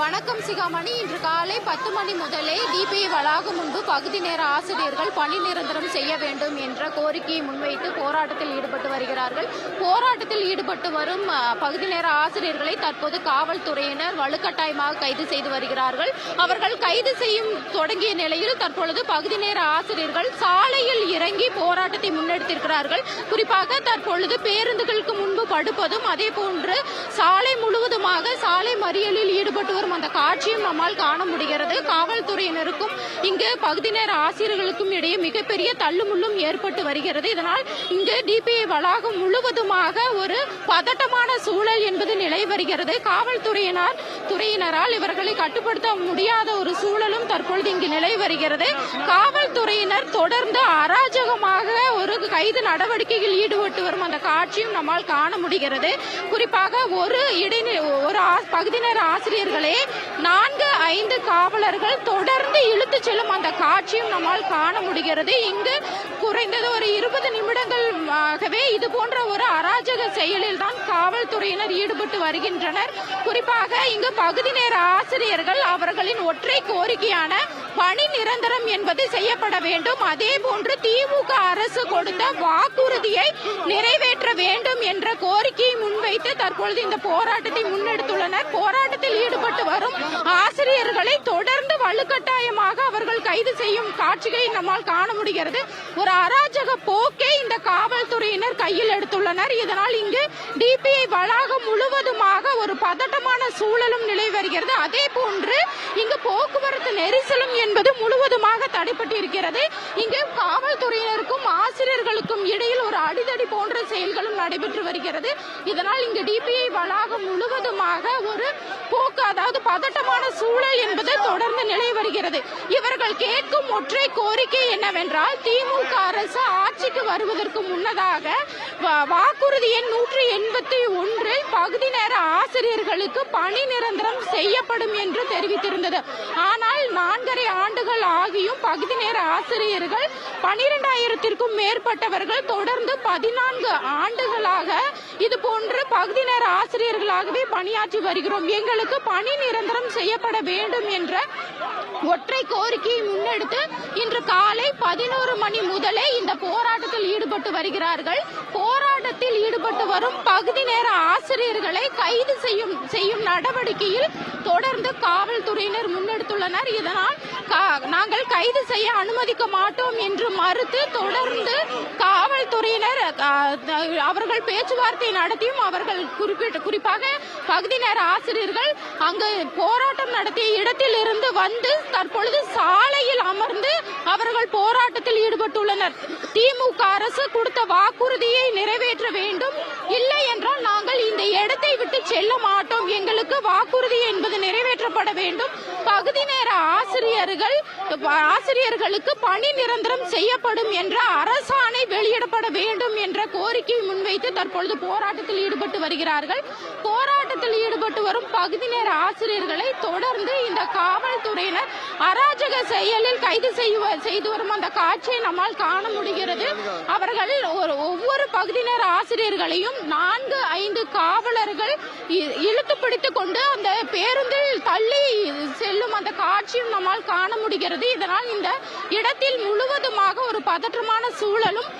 வணக்கம் சிகாமணி. இன்று காலை பத்து மணி முதலே டிபிஐ வளாகம் முன்பு பகுதி நேர ஆசிரியர்கள் பணி நிரந்தரம் செய்ய வேண்டும் என்ற கோரிக்கையை முன்வைத்து போராட்டத்தில் ஈடுபட்டு வருகிறார்கள். போராட்டத்தில் ஈடுபட்டு வரும் பகுதி நேர ஆசிரியர்களை தற்போது காவல்துறையினர் வலுக்கட்டாயமாக கைது செய்து வருகிறார்கள். அவர்கள் கைது செய்யும் தொடங்கிய நிலையில் தற்பொழுது பகுதி நேர ஆசிரியர்கள் சாலையில் இறங்கி போராட்டத்தை முன்னெடுத்திருக்கிறார்கள். குறிப்பாக தற்பொழுது பேருந்துகளுக்கு முன்பு படுப்பதும் அதே போன்று சாலை முழுவதுமாக சாலை மறியலில் ஈடுபட்டு வரும் அந்த காட்சியும் நம்மால் காண முடிகிறது. காவல்துறையினருக்கும் இங்கு பகுதி நேர ஆசிரியர்களுக்கும் இடையே மிகப்பெரிய தள்ளுமுள்ளும் ஏற்பட்டு வருகிறது. இதனால் இங்கு டிபிஐ வளாகம் முழுவதுமாக ஒரு பதட்டமான சூழல் என்பது நிலை வருகிறது. காவல்துறையினர் துறையினரால் இவர்களை கட்டுப்படுத்த முடியாத ஒரு சூழலும் தற்பொழுது இங்கு நிலை வருகிறது. காவல்துறையினர் தொடர்ந்து அராஜகமாக ஒரு கைது நடவடிக்கையில் ஈடுபட்டு வரும் அந்த காட்சியும் நம்மால் காண முடிகிறது. குறிப்பாக ஒரு இடைநிலை ஒரு ஆ- பகுதி நேர நான்கு ஐந்து காவலர்கள் தொடர்ந்து இழுத்து செல்லும் அந்த காட்சியும் நம்மால் காண முடிகிறது. இங்கு குறைந்தது ஒரு இருபது நிமிடங்கள் ஆகவே இது போன்ற ஒரு அராஜக செயலில் தான் காவல்துறையினர் ஈடுபட்டு வருகின்றனர். குறிப்பாக இங்கு பகுதி நேர ஆசிரியர்கள் அவர்களின் ஒற்றை கோரிக்கையான பணி நிரந்தரம் என்பது செய்யப்பட வேண்டும். அதே போன்று திமுக அரசு கொடுத்த வாக்குறுதியை நிறைவேற்ற வேண்டும் என்ற கோரிக்கையை முன்வைத்து தற்பொழுது இந்த போராட்டத்தை முன்னெடுத்துள்ளனர். போராட்டத்தில் ஈடுபட்டு வரும் ஆசிரியர்களை தொடர்ந்து வலுக்கட்டாயமாக அவர்கள் கைது செய்யும் காட்சிகளை நம்மால் காண முடிகிறது. ஒரு அராஜக போக்கை இந்த காவல்துறையினர் கையில் எடுத்துள்ளனர். இதனால் இங்கு டிபிஐ வளாகம் முழுவதுமாக ஒரு பதட்டமான சூழலும் நிலை வருகிறது. அதே போன்று இங்கு போக்குவரத்து நெரிசலும் என்பது முழுவதுமாக தடைப்பட்டிருக்கிறது. இங்கு காவல்துறையினருக்கும் ஆசிரியர் ஆசிரியர்களுக்கும் இடையில் ஒரு அடிதடி போன்ற செயல்களும் நடைபெற்று வருகிறது. இதனால் இங்கு டிபிஐ வளாகம் முழுவதுமாக ஒரு போக்கு அதாவது பதட்டமான சூழல் என்பது தொடர்ந்து நிலை வருகிறது. இவர்கள் கேட்கும் ஒற்றை கோரிக்கை என்னவென்றால் திமுக அரசு ஆட்சிக்கு வருவதற்கு முன்னதாக வா- வாக்குறுதி எண் நூற்றி எண்பத்தி ஒன்று பகுதி நேர ஆசிரியர்களுக்கு பணி நிரந்தரம் செய்யப்படும் என்று தெரிவித்திருந்தது. ஆனால் நான்கரை ஆண்டுகள் ஆகியும் பகுதி நேர ஆசிரியர்கள் பனிரெண்டாயிரத்திற்கும் மேற்பட்டவர்கள் தொடர்ந்து பதினான்கு ஆண்டுகளாக இது போன்று பகுதி நேர ஆசிரியர்களாகவே பணியாற்றி வருகிறோம். எங்களுக்கு பணி நிரந்தரம் செய்யப்பட வேண்டும் என்ற ஒற்றை கோரிக்கையை முன்னெடுத்து இன்று காலை பதினோரு மணி முதலே இந்த போராட்டத்தில் ஈடுபட்டு வருகிறார்கள். போராட்டத்தில் ஈடுபட்டு வரும் பகுதி நேர ஆசிரியர் ஆசிரியர்களை கைது செய்யும் செய்யும் நடவடிக்கையில் தொடர்ந்து காவல்துறையினர் முன்னெடுத்துள்ளனர். இதனால் நாங்கள் கைது செய்ய அனுமதிக்க மாட்டோம் என்று மறுத்து தொடர்ந்து காவல்துறையினர் அவர்கள் பேச்சுவார்த்தை நடத்தியும் அவர்கள் குறிப்பிட்ட குறிப்பாக பகுதி நேர ஆசிரியர்கள் அங்கு போராட்டம் நடத்திய இடத்தில் இருந்து வந்து தற்பொழுது சாலையில் அமர்ந்து அவர்கள் போராட்டத்தில் ஈடுபட்டுள்ளனர். திமுக அரசு கொடுத்த வாக்குறுதியை நிறைவேற்ற வேண்டும். இல்லை இந்த இடத்தை செல்ல மாட்டோம். எங்களுக்கு வாக்குறுதி என்பது நிறைவேற்றப்பட வேண்டும். பகுதி நேர ஆசிரியர்கள் ஆசிரியர்களுக்கு பணி நிரந்தரம் செய்யப்படும் என்ற அரசாணை வெளியிடப்பட வேண்டும் என்ற கோரிக்கையை முன்வைத்து தற்பொழுது போராட்டத்தில் ஈடுபட்டு வருகிறார்கள். போராட்டத்தில் ஈடுபட்டு வரும் பகுதி நேர ஆசிரியர்களை தொடர்ந்து இந்த காவல்துறையினர் அராஜக செயலில் கைது செய்வ- செய்து வரும் அந்த காட்சியை நம்மால் காண முடிகிறது. அவர்கள் ஒரு ஒவ்வொரு பகுதி நேர ஆசிரியர்களையும் நான்கு ஐந்து காவலர்கள் இழுத்து பிடித்து கொண்டு அந்த பேருந்தில் தள்ளி செல்லும் அந்த காட்சியும் நம்மால் காண முடிகிறது. இதனால் இந்த இடத்தில் முழுவதுமாக ஒரு பதற்றமான சூழலும்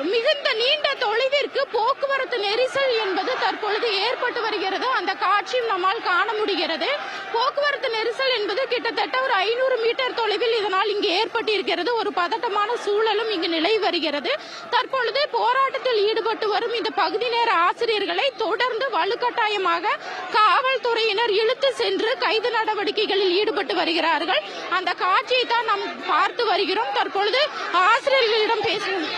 மிகுந்த நீண்ட தொலைவிற்கு போக்குவரத்து நெரிசல் என்பது தற்பொழுது ஏற்பட்டு வருகிறது அந்த காட்சியும் நம்மால் காண முடிகிறது. போக்குவரத்து நெரிசல் என்பது கிட்டத்தட்ட ஒரு ஐநூறு மீட்டர் தொலைவில் இதனால் இங்கு ஏற்பட்டிருக்கிறது. ஒரு பதட்டமான சூழலும் இங்கு நிலை வருகிறது. தற்பொழுது போராட்டத்தில் ஈடுபட்டு வரும் இந்த பகுதி நேர ஆசிரியர்களை தொடர்ந்து வலுக்கட்டாயமாக காவல்துறையினர் இழுத்து சென்று கைது நடவடிக்கைகளில் ஈடுபட்டு வருகிறார்கள். அந்த காட்சியை தான் நாம் பார்த்து வருகிறோம். தற்பொழுது ஆசிரியர்களிடம் பேசுவோம்.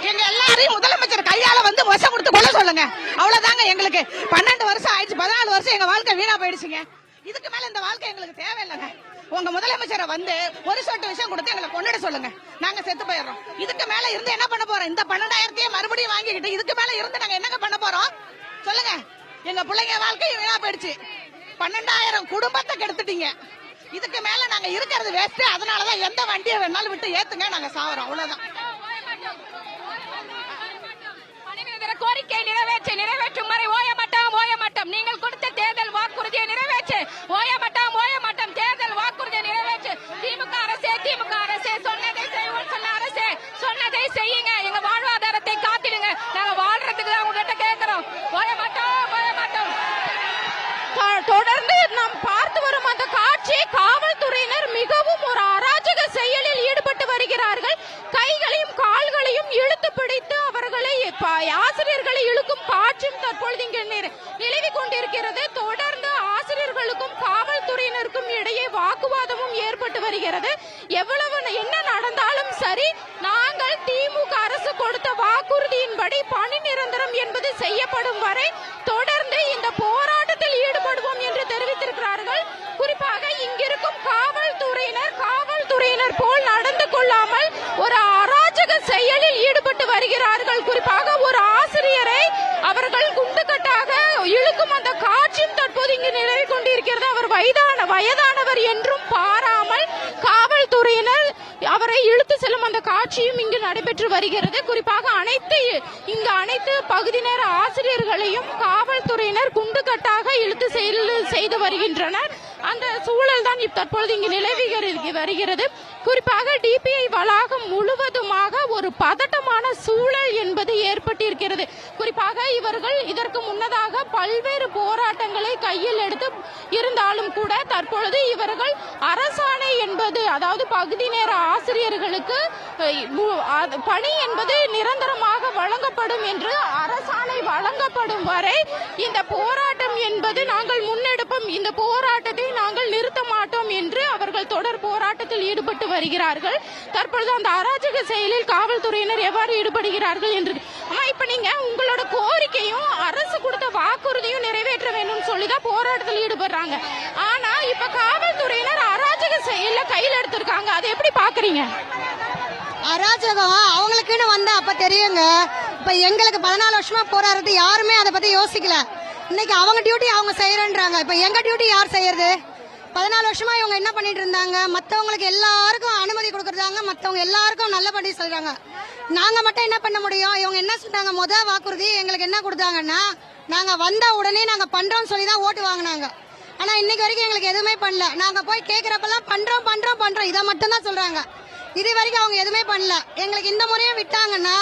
எங்க எல்லாரையும் முதலமைச்சர் கையால வந்து வசம் கொடுத்து கொள்ள சொல்லுங்க. அவ்வளவுதாங்க எங்களுக்கு. பன்னெண்டு வருஷம் ஆயிடுச்சு. பதினாலு வருஷம் எங்க வாழ்க்கை வீணா போயிடுச்சுங்க. இதுக்கு மேல இந்த வாழ்க்கை எங்களுக்கு தேவையில்லைங்க. உங்க முதலமைச்சரை வந்து ஒரு சொட்டு விஷயம் கொடுத்து எங்களை கொண்டுட சொல்லுங்க. நாங்க செத்து போயிடுறோம். இதுக்கு மேல இருந்து என்ன பண்ண போறோம்? இந்த பன்னெண்டாயிரத்தையே மறுபடியும் வாங்கிக்கிட்டு இதுக்கு மேல இருந்து நாங்க என்னங்க பண்ண போறோம்? சொல்லுங்க. எங்க பிள்ளைங்க வாழ்க்கை வீணா போயிடுச்சு. பன்னெண்டாயிரம் குடும்பத்தை கெடுத்துட்டீங்க. இதுக்கு மேல நாங்க இருக்கிறது வேஸ்ட் அதனாலதான் எந்த வண்டியை வேணாலும் விட்டு ஏத்துங்க. நாங்க சாவறோம். அவ்வளவுதான். நிறைவேற்று நிறைவேற்றும் வரை ஓய மாட்டோம் ஓய மாட்டோம். நீங்கள் கொடுத்த தேர்தல் வாக்குறுதியை நிறைவேற்று. ஓய மாட்டோம் ஓய மாட்டோம். தேர்தல் வாக்குறுதியை நிறைவேற்று. திமுக அரசே திமுக அரசே சொன்னதை செய்வோம் சொன்ன அரசே சொன்னதை செய்யுங்க. எங்க வாழ்வாதாரத்தை காத்திடுங்க. நாங்க வாழ்றதுக்கு தான் உங்ககிட்ட கேட்கிறோம் ஓய மாட்டோம் ஓய மாட்டோம். தொடர்ந்து நாம் பார்த்து வரும் அந்த காட்சி காவல்துறையினர் மிகவும் ஒரு அராஜக செயலில் ஈடுபட்டு வருகிறார்கள். பிடித்து அவர்களை ஆசிரியர்களை இழுக்கும் காட்சியும் தற்பொழுது இங்கு நிலவி நிலவிக் கொண்டிருக்கிறது. தொடர்ந்து ஆசிரியர்களுக்கும் காவல்துறையினருக்கும் இடையே வாக்குவாதமும் ஏற்பட்டு வருகிறது. எவ்வளவு என்ன நடந்தாலும் சரி நாங்கள் திமுக அரசு கொடுத்த வாக்குறுதியின்படி பணி நிரந்தரம் என்பது செய்யப்படும் வரை தொடர்ந்து இந்த போராட்டத்தில் ஈடுபடுவோம் என்று தெரிவித்திருக்கிறார்கள் குறிப்பாக இங்கிருக்கும் காவல்துறையினர் காவல்துறையினர் போல் நடந்து கொள்ளாமல் ஒரு அராஜக செயலில் ஈடுபட்டு வருகிறார்கள் குறிப்பாக ஒரு ஆசிரியரை அவர்கள் குண்டுக்கட்டாக இழுக்கும் அந்த காட்சியும் நிலவி கொண்டிருக்கிறது. அவர் வயதான வயதானவர் என்றும் பாராமல் காவல்துறையினர் அவரை இழுத்து செல்லும் அந்த காட்சியும் இங்கு நடைபெற்று வருகிறது. குறிப்பாக அனைத்து இங்கு அனைத்து பகுதி நேர ஆசிரியர்களையும் காவல்துறையினர் குண்டுக்கட்டாக இழுத்து செல்லு- செய்து வருகின்றனர். அந்த சூழல் தான் தற்பொழுது இங்கு நிலவி வருகிறது. குறிப்பாக டிபிஐ வளாகம் முழுவதுமாக ஒரு பதட்டமான சூழல் என்பது ஏற்பட்டிருக்கிறது. குறிப்பாக இவர்கள் இதற்கு முன்னதாக பல்வேறு போராட்டங்களை கையில் எடுத்து இருந்தாலும் கூட தற்பொழுது இவர்கள் அரசாணை என்பது அதாவது பகுதி நேர ஆசிரியர்களுக்கு அது- பணி என்பது நிரந்தரமாக வழங்கப்படும் என்று அரசாணை வழங்கப்படும் வரை இந்த போராட்டம் என்பது நாங்கள் முன்னெடுப்போம். இந்த போராட்டத்தை நாங்கள் நிறுத்த மாட்டோம் என்று அவர்கள் தொடர் போராட்டத்தில் ஈடுபட்டு வருகிறார்கள். தற்பொழுது அந்த அராஜக செயலில் காவல்துறையினர் எவ்வாறு ஈடுபடுகிறார்கள் என்று ஆமா இப்ப நீங்க உங்களோட கோரிக்கையும் அரசு கொடுத்த வாக்குறுதியும் நிறைவேற்ற வேண்டும் சொல்லி தான் போராட்டத்தில் ஈடுபடுறாங்க. ஆனா இப்ப காவல்துறையினர் அராஜக செயல கையில் எடுத்திருக்காங்க. அதை எப்படி பாக்குறீங்க அராஜகம். அவங்களுக்குன்னு வந்தா அப்ப தெரியுங்க. இப்ப எங்களுக்கு பதினாலு வருஷமா போராடுறது யாருமே அதை பத்தி யோசிக்கல. இன்னைக்கு அவங்க டியூட்டி அவங்க செய்யறன்றாங்க. இப்ப எங்க டியூட்டி யார் செய்யறது? பதினாலு வருஷமா இவங்க என்ன பண்ணிட்டு இருந்தாங்க? மத்தவங்களுக்கு எல்லாருக்கும் அனுமதி கொடுக்கறதாங்க மத்தவங்க எல்லாருக்கும் நல்லபடி சொல்றாங்க. நாங்க மட்டும் என்ன பண்ண முடியும்? இவங்க என்ன சொன்னாங்க முத வாக்குறுதி எங்களுக்கு என்ன கொடுத்தாங்கன்னா நாங்க வந்த உடனே நாங்க பண்றோம்னு சொல்லி தான் ஓட்டு வாங்கினாங்க. ஆனா இன்னைக்கு வரைக்கும் எங்களுக்கு எதுவுமே பண்ணல. நாங்க போய் கேக்குறப்பெல்லாம் பண்றோம் பண்றோம் பண்றோம். இதை மட்டும் தான் சொல்றாங்க. இது வரைக்கும் அவங்க எதுவுமே பண்ணல. எங்களுக்கு இந்த முறையும் விட்டாங்கன்னா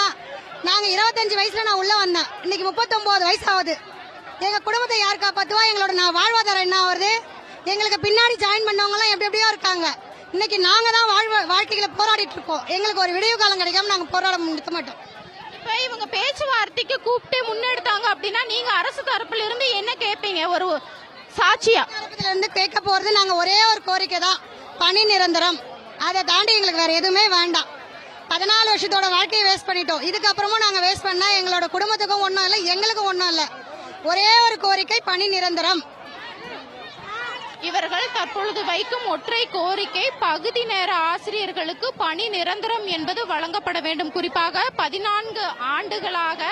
நாங்க இருபத்தஞ்சு வயசுல நான் உள்ள வந்தேன். இன்னைக்கு முப்பத்தொன்பது வயசு ஆகுது எங்க குடும்பத்தை யார் காப்பாத்துவா? எங்களோட நான் வாழ்வாதாரம் என்ன ஆகுது எங்களுக்கு பின்னாடி ஜாயின் பண்ணவங்க எல்லாம் எப்படி எப்படியோ இருக்காங்க. இன்னைக்கு நாங்க தான் வாழ்வ வாழ்க்கையில போராடிட்டு இருக்கோம். எங்களுக்கு ஒரு விடிவு காலம் கிடைக்காம நாங்க போராட நிறுத்த மாட்டோம். இப்போ இவங்க பேச்சுவார்த்தைக்கு கூப்பிட்டு முன்னெடுத்தாங்க அப்படின்னா நீங்க அரசு தரப்புல இருந்து என்ன கேட்பீங்க ஒரு சாட்சியா? இருந்து கேட்க போறது நாங்க ஒரே ஒரு கோரிக்கை தான். பணி நிரந்தரம். அதை தாண்டி எங்களுக்கு வேற எதுவுமே வேண்டாம். பதினாலு வருஷத்தோட வாழ்க்கையை வேஸ்ட் பண்ணிட்டோம். இதுக்கப்புறமும் நாங்க வேஸ்ட் பண்ணா எங்களோட குடும்பத்துக்கும் ஒன்றும் இல்லை எங்களுக்கும் ஒன்றும் இல்லை. ஒரே ஒரு கோரிக்கை பணி நிரந்தரம். இவர்கள் தற்பொழுது வைக்கும் ஒற்றை கோரிக்கை பகுதி நேர ஆசிரியர்களுக்கு பணி நிரந்தரம் என்பது வழங்கப்பட வேண்டும். குறிப்பாக பதினான்கு ஆண்டுகளாக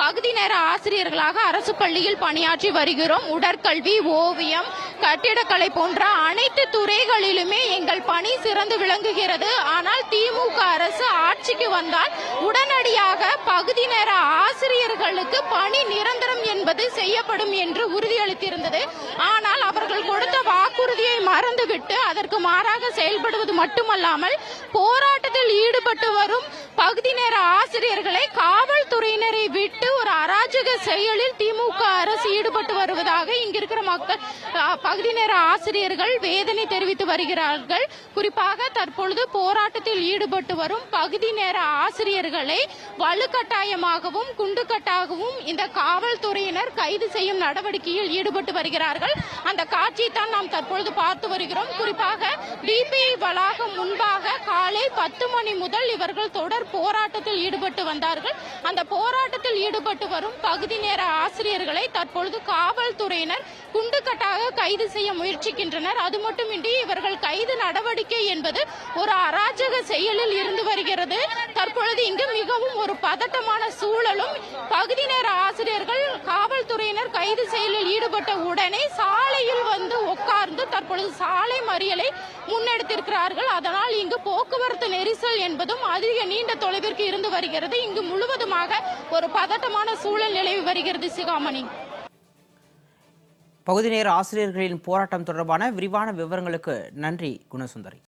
பகுதி நேர ஆசிரியர்களாக அரசு பள்ளியில் பணியாற்றி வருகிறோம். உடற்கல்வி ஓவியம் கட்டிடக்கலை போன்ற அனைத்து துறைகளிலுமே எங்கள் பணி சிறந்து விளங்குகிறது. ஆனால் திமுக அரசு ஆட்சிக்கு வந்தால் உடனடியாக பகுதி நேர ஆசிரியர்களுக்கு பணி நிரந்தரம் என்பது செய்யப்படும் என்று உறுதியளித்திருந்தது. ஆனால் அவர்கள் கொடுத்த வாக்குறுதியை மறந்துவிட்டு அதற்கு மாறாக செயல்படுவது மட்டுமல்லாமல் போராட்டத்தில் ஈடுபட்டு வரும் பகுதி நேர ஆசிரியர்களை காவல்துறையினரை விட்டு ஒரு அராஜக செயலில் திமுக அரசு ஈடுபட்டு வருவதாக இங்கிருக்கிற மக்கள் பகுதி நேர ஆசிரியர்கள் வேதனை தெரிவித்து வருகிறார்கள். குறிப்பாக தற்பொழுது போராட்டத்தில் ஈடுபட்டு வரும் பகுதி நேர ஆசிரியர்களை வலுக்கட்டாயமாகவும் குண்டுக்கட்டாகவும் இந்த காவல்துறையினர் கைது செய்யும் நடவடிக்கையில் ஈடுபட்டு வருகிறார்கள். அந்த காட்சியை தான் நாம் தற்பொழுது பார்த்து வருகிறோம். குறிப்பாக டிபிஐ வளாகம் முன்பாக காலை பத்து மணி முதல் இவர்கள் தொடர் போராட்டத்தில் ஈடுபட்டு வந்தார்கள். அந்த போராட்டத்தில் ஈடுபட்டு வரும் பகுதி நேர ஆசிரியர்களை தற்பொழுது காவல்துறையினர் குண்டுக்கட்டாக கைது செய்ய முயற்சிக்கின்றனர். அது மட்டுமின்றி இவர்கள் கைது நடவடிக்கை என்பது ஒரு அராஜக செயலில் இருந்து வருகிறது. தற்பொழுது இங்கு மிகவும் ஒரு பதட்டமான சூழலும் பகுதி நேர ஆசிரியர்கள் காவல்துறையினர் கைது செயலில் ஈடுபட்ட உடனே சாலையில் வந்து தற்பொழுது சாலை மறியலை முன்னெடுத்திருக்கிறார்கள். அதனால் இங்கு போக்குவரத்து நெரிசல் என்பதும் அதிக நீண்ட தொலைவிற்கு இருந்து வருகிறது. இங்கு முழுவதுமாக ஒரு பதட்டமான சூழல் நிலவி வருகிறது சிகாமணி. பகுதி நேர ஆசிரியர்களின் போராட்டம் தொடர்பான விரிவான விவரங்களுக்கு நன்றி குணசுந்தரி.